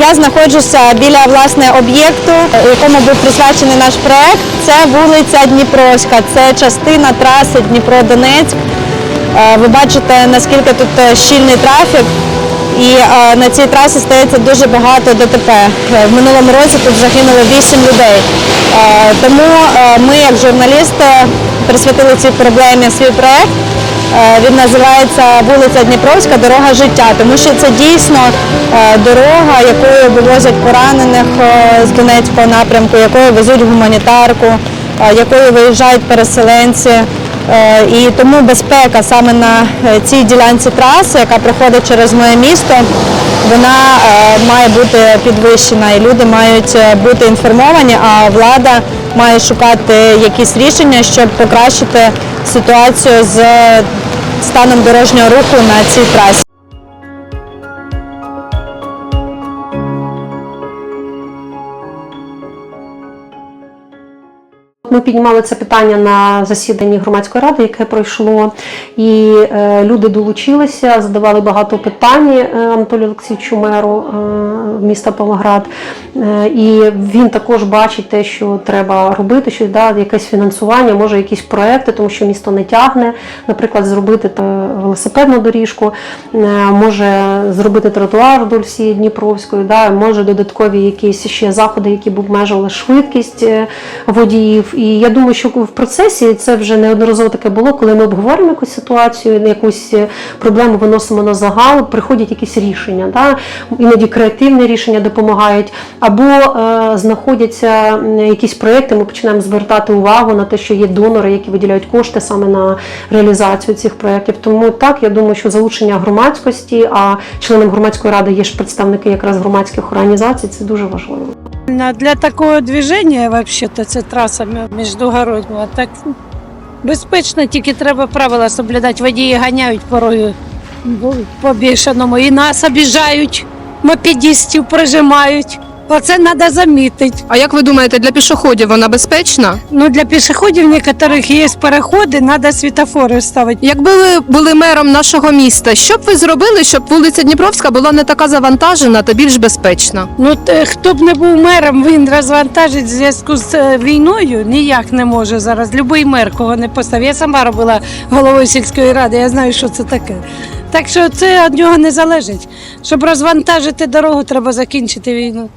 я знаходжуся біля власне об'єкту, якому був присвячений наш проект. Це вулиця Дніпровська, це частина траси Дніпро-Донецьк. Е, Ви бачите, наскільки тут е, щільний трафік. І е, на цій трасі стається дуже багато ДТП. В минулому році тут загинуло 8 людей. Тому ми, як журналісти, присвятили цій проблемі свій проект. Е, Він називається вулиця Дніпровська. Дорога життя, тому що це дійсно е, дорога, якою вивозять поранених е, з Донецького напрямку, якою везуть гуманітарку, якою виїжджають переселенці. І тому безпека саме на цій ділянці траси, яка проходить через моє місто, вона має бути підвищена. І люди мають бути інформовані, а влада має шукати якісь рішення, щоб покращити ситуацію з станом дорожнього руху на цій трасі. Ми піднімали це питання на засіданні громадської ради, яке пройшло, і е, люди долучилися, задавали багато питань е, Анатолію Олексійовичу меру е, міста Павлоград. Е, і він також бачить те, що треба робити, що да, якесь фінансування, може якісь проекти, тому що місто не тягне, наприклад, зробити та велосипедну доріжку, е, може зробити тротуар вдоль всієї Дніпровської, да, може додаткові якісь ще заходи, які б обмежували швидкість е, водіїв. І я думаю, що в процесі це вже неодноразово таке було, коли ми обговорюємо якусь ситуацію, якусь е, проблему виносимо на загал, приходять якісь рішення. Да? Іноді креативні рішення допомагають, або е, знаходяться якісь проекти, ми починаємо звертати увагу на те, що є донори, які виділяють кошти саме на реалізацію цих проєктів. Тому так, я думаю, що залучення громадськості, а членом громадської ради є ж представники якраз громадських організацій, це дуже важливо. Для такого движення, взагалі-то це траса міжгородня. Так безпечно, тільки треба правила соблюдати. Водії ганяють порою по бішаному і нас обіжають, мопедістів прижимають. Оце треба замітити. А як ви думаєте, для пішоходів вона безпечна? Ну, для пішоходів некоторих є переходи, треба світофори ставити. Якби ви були мером нашого міста, що б ви зробили, щоб вулиця Дніпровська була не така завантажена та більш безпечна? Ну, те, хто б не був мером, він розвантажить в зв'язку з е, війною ніяк не може зараз. Любий мер, кого не поставив. Я сама робила головою сільської ради, я знаю, що це таке. Так що це від нього не залежить. Щоб розвантажити дорогу, треба закінчити війну.